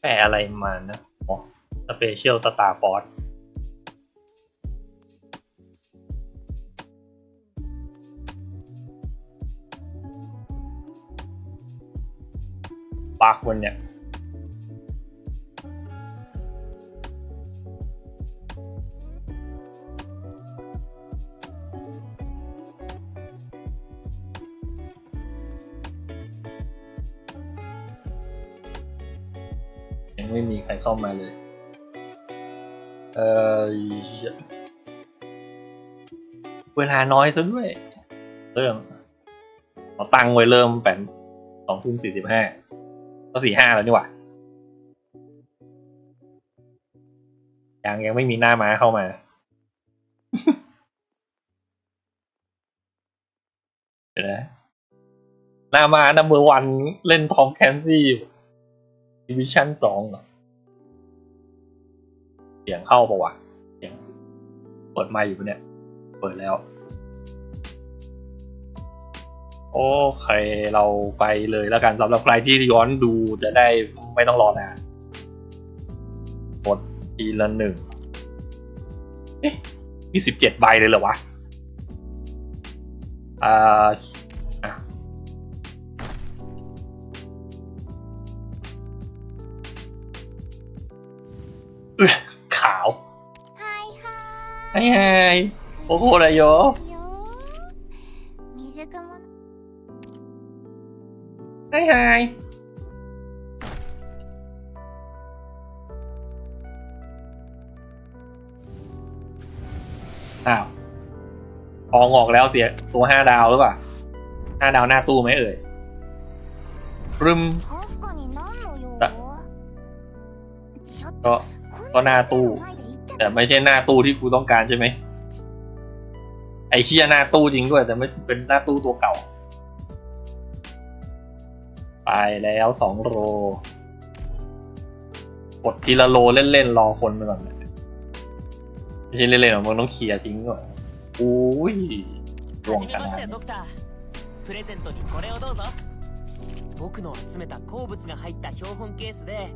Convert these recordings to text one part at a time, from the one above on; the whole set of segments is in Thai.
แปลอะไรมานะอ๋อสเปเชียลสตาร์ฟอร์ปักวันเนี่ย เข้ามาเลยเออเวลาน้อยซะด้วย เริ่มเราตั้งไว้เริ่มแปดสองทุ่มสี่สิบห้าก็สี่ห้าแล้วนี่หว่ายังยังไม่มีหน้าม้าเข้ามา เดี๋ยวนะหน้าม้านัมเบอร์วันเล่นทอมแคนซี่ดิวิชั่นสองเหรอเสียงเข้าปะวะเสียงเปิดไมค์อยู่ปะเนี่ย เปิดแล้ว โอเค เราไปเลยแล้วกันสำหรับใครที่ย้อนดูจะได้ไม่ต้องรอนานกดทีละหนึ่งเอ๊ะมีสิบเจ็ดใบเลยเหรอวะ อ่า ไอ้ไงโอ้โหอะไรโย ーいよ未熟者 ไอ้ไงอ้าวทองออกแล้วเสียตัวห้าดาวหรือเปล่าห้าดาวหน้าตู้ไหมเอ่ยรึม かすかに何の用だちょっ ก็ と ก็หน้าตู้ 前で言っちゃ แต่ った ไม่ใช่หน้าตู้ที่กูต้องการใช่ไหม ไอเชียหน้าตู้จริงด้วย แต่ไม่เป็นหน้าตู้ตัวเก่า ไปแล้วสองโลกดทีละโลเล่นๆ รอคนไปก่อนนะไม่ใช่เล่นๆหรอกมึงต้องเคลียร์ทิ้งก่อนอุ้ยร่วง はじ ข めま นาด して นี้ ドクタープレゼントにこれをどうぞ僕の集めた鉱物が入った標本ケースで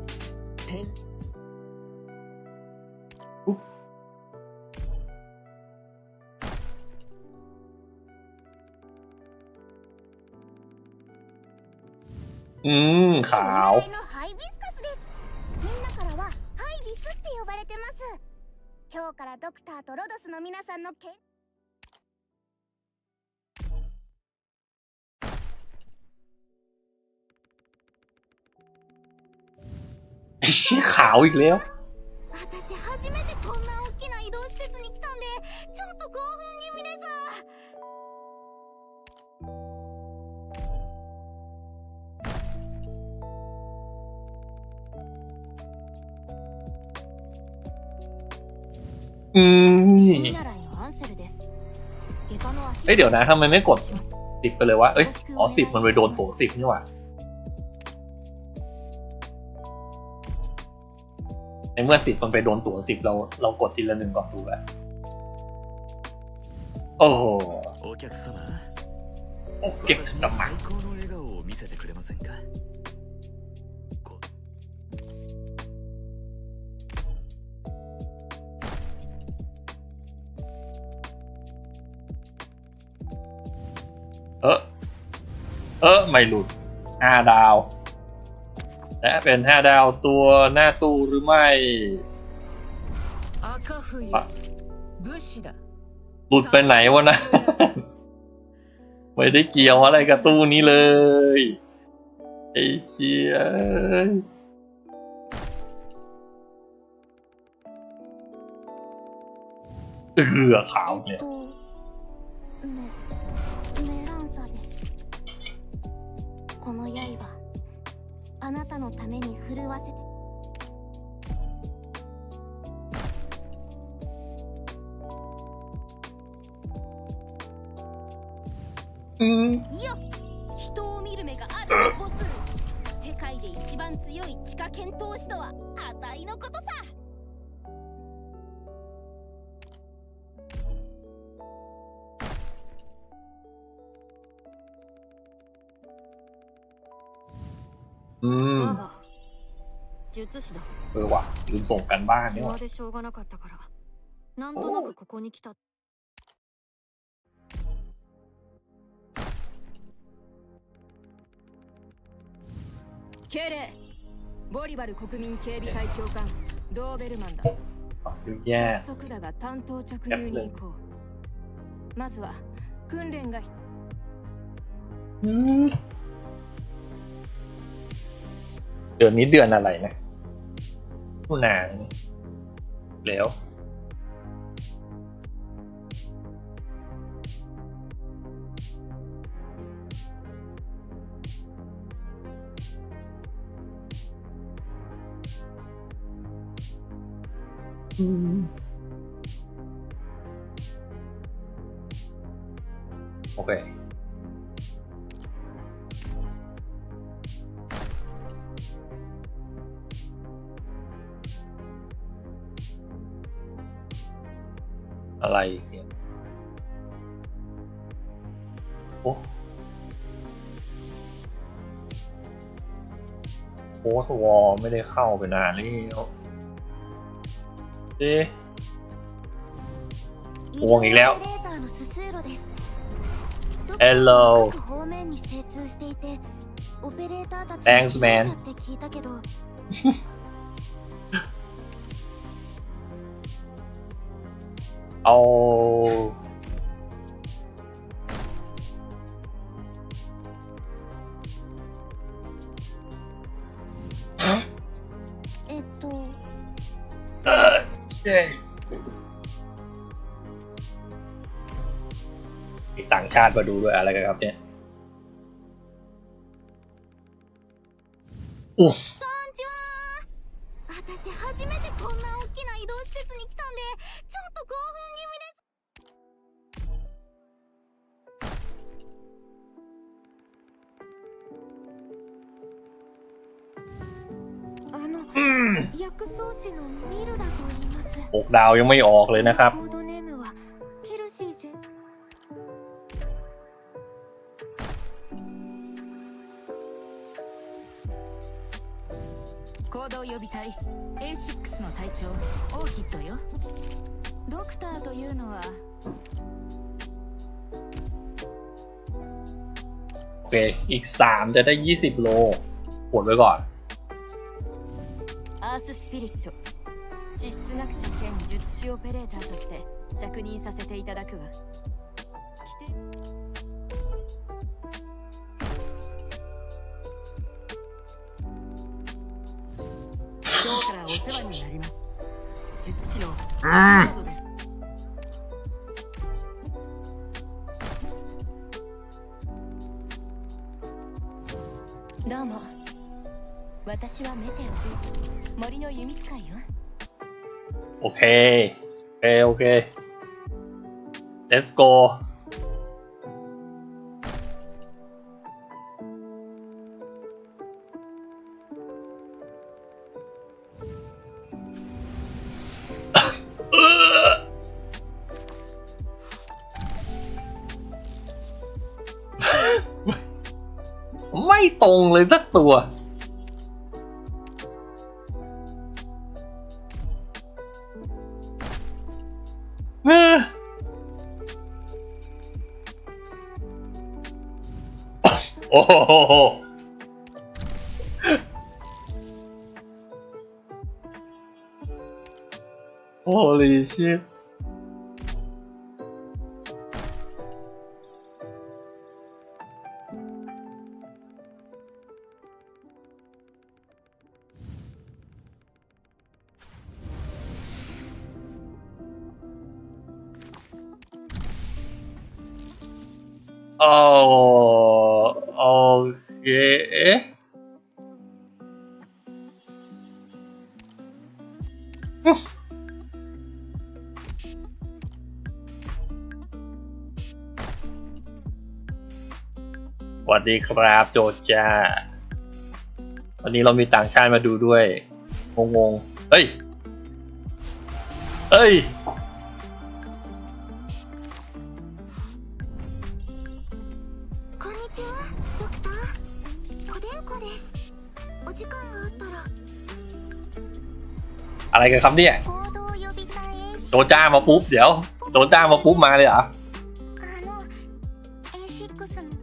てん อืม ขาว お願いのハイビスカスですみんなからはハイビスって呼ばれてます今日からドクターとロドスの皆さんのけん ไอ้เชี่ยขาวอีกแล้ว อืมเอ้ยเดี๋ยวนะทำไมไม่กดสิบไปเลยวะเอ้ยอ๋อสิบมันไปโดนตัวสิบนี่หว่าในเมื่อสิบมันไปโดนตัวสิบเราเรากดทีละหนึ่งก่อนดูแหละโอ้โหโอเคสมัคร เออไม่หลุดห้าดาว และเป็นห้าดาวตัวหน้าตู้หรือไม่หลุดไปไหนวะนะ ไม่ได้เกี่ยวอะไรกับตู้นี้เลย ไอ้เชี่ยเหือขาวเนี่ย この刃あなたのために震わせて。人を見る目があるねボス世界で一番強い地下剣闘士とは値のことさ เออว่ะลืมส่งกันบ้านนี่หว่า 暇でしょうがなかったからなんとなくここに来た敬礼ボリバル国民警備隊教官ドーベルマンだ แย่ 早速だが担当直入に行こうまずは訓練が เดือนนี้เดือนอะไรนะ ผู้นาใช่ไหมแล้วโอเค โอ้โค้สวอไม่ได้เข้าไปนานแล้วเจ๊ะวงอีกแล้ว Hello Thanks man เอา มีต่างชาติมาดูด้วยอะไรกันครับเนี่ยโอ้ หกดาวยังไม่ออกเลยนะครับ行動予備隊 A6 の隊長オーキッドよドクターというのはโอเคอีก 3 จะได้ 20 โลกดไว้ก่อน アーススピリット。地質学者兼術師オペレーターとして着任させていただくわ。来て。今日からお世話になります。術師の私はメテオ森の弓使いよ โอเค โอเค โอเค let's go ไม่ตรงเลยสักตัว เออโอ้โห Holy shit โอโอเคสวัสดีครับโจจ้าวันนี้เรามีต่างชาติมาดูด้วย งงๆ เฮ้ย เฮ้ย こんにちはドクターおでんこですお時間があったら อะไรกันครับเนี่ย 行動予備隊演習 โดนจ้างมาปุ๊บ เดี๋ยว โดนจ้างมาปุ๊บมาเลยเหรอ あの A6 の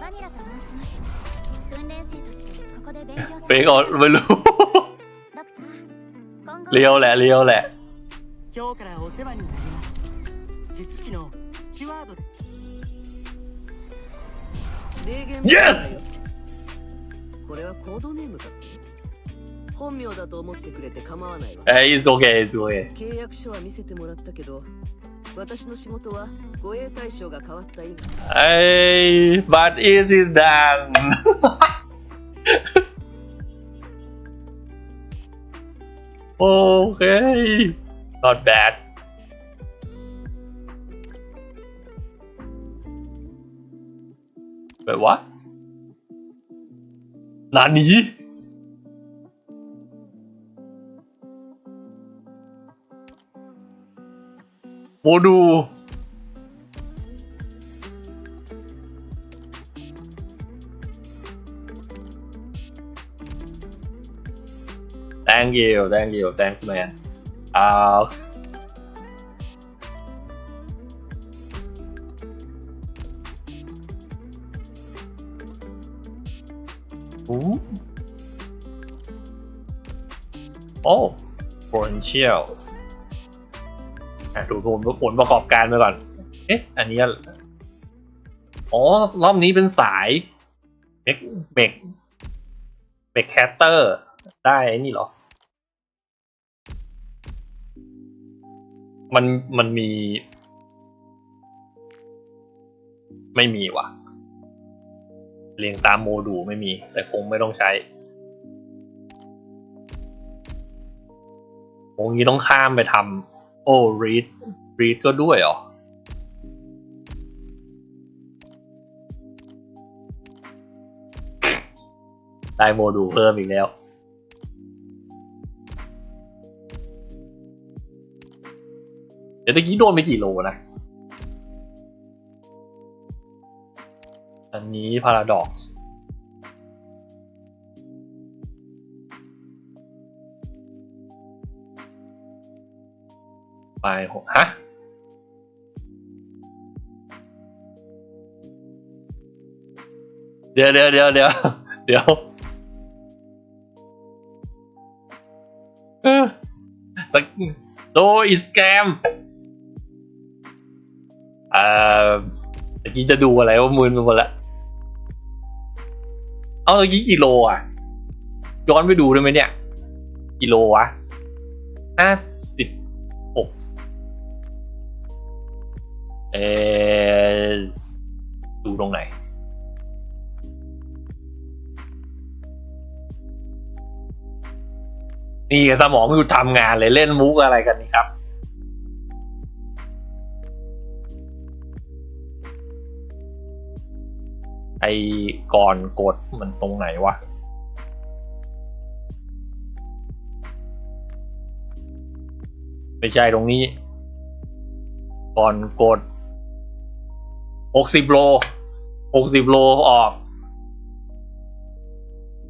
バニラと申します訓練生としてここで勉強さ เฟกเอาไม่รู้ ドクター今後 เลี้ยวแหละเลี้ยวแหละ 今日からお世話になります術師の Yes！だよこれはコードネームか本名だと思ってくれて構わないわ เอ้ย it's okay it's okay 契約書は見せてもらったけど私の仕事は護衛対象が変わった今 เอ้ย but is is done โอเค not bad แบบว่านานี้โมดู thank you thank you thanks man อ่ โอ้ potential อะดูผลผลประกอบการไปก่อน เอ๊ะ อันนี้ อ๋อ รอบนี้เป็นสายเมกเมกเมกแคตเตอร์ ได้อ้นี่เหรอ มันมันมี ไม่มีว่ะ เรียงตามโมดูลไม่มี แต่คงไม่ต้องใช้ งนี้ต้องข้ามไปทำโอ้ read read ก็ด้วยเหรอได้โมดูลเพิ่มอีกแล้ว เดี๋ยวตะกี้โดนไปกี่โลนะ อันนี้ Paradox ไปหกฮะเดี๋ยวเดี๋ยวเดี๋ยวเดี๋ยวเดี๋ยวเออสักโดอิสแกมเอ่อตะกี้จะดูอะไรว่ามืนไปหมดละเอาตะกี้กี่โลอะ ย้อนไปดูได้ไหมเนี่ย กิโลวะห้าสิบ หกเออดูตรงไหน นี่สมองไม่หยุดทำงานเลยเล่นมุกอะไรกันนี่ครับ ไอก่อนกดมันตรงไหนวะ ไม่ใช่ตรงนี้ ก่อนกดหกสิบโลหกสิบโลออก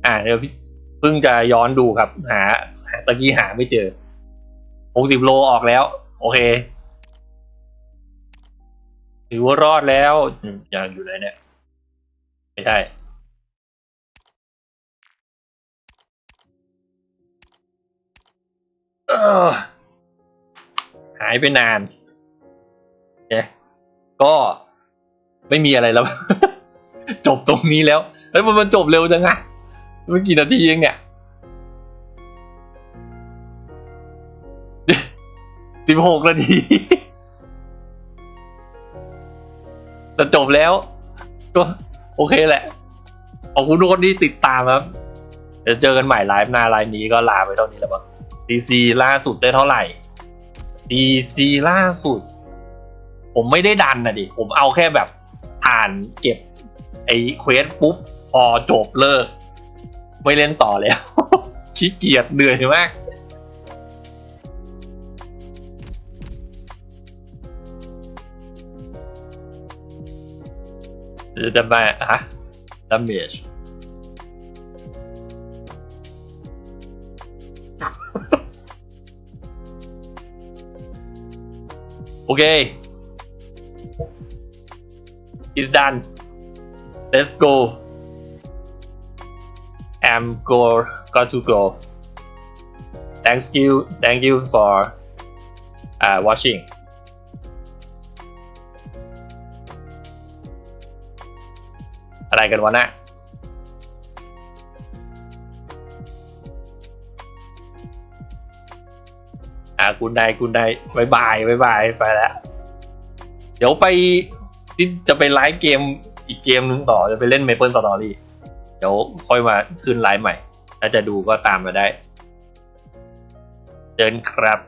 อ่าเดี๋ยวพี่เพิ่งจะย้อนดูครับ หาตะกี้หาไม่เจอหกสิบโลออกแล้ว โอเคถือว่ารอดแล้วอืมยังอยู่ไหนเนี่ย ไม่ใช่เออ หายไปนานเนี่ยก็ไม่มีอะไรแล้ว จบตรงนี้แล้วเฮ้ยมันมันจบเร็วจังอะเมื่อกี่นาทีเองเนี่ยสิบหกนาทีแต่จบแล้ว ก็โอเคแหละ ขอบคุณทุกคนที่ติดตามครับ เดี๋ยวเจอกันใหม่ไลฟ์หน้าไลฟ์นี้ก็ลาไปเท่านี้แล้วบ้าง DC ล่าสุดได้เท่าไหร่ DC ล่าสุด ผมไม่ได้ดันนะดิ ผมเอาแค่แบบผ่านเก็บไอ้เควสปุ๊บ พอจบเลิก ไม่เล่นต่อแล้ว ขี้เกียจเหนื่อยมาก จะมาฮะ damage Okay. It's done. Let's go. I'm go got to go. Thanks you. Thank you for uh, watching. Like. กันวะน่ะอ่าคุณนายคุณนายบายบายบายบายไปแล้ว เดี๋ยวไปที่จะไปไลฟ์เกมอีกเกมนึงต่อจะไปเล่น Maple Story เดี๋ยวค่อยมาขึ้นไลฟ์ใหม่ ถ้าจะดูก็ตามมาได้ เดินครับ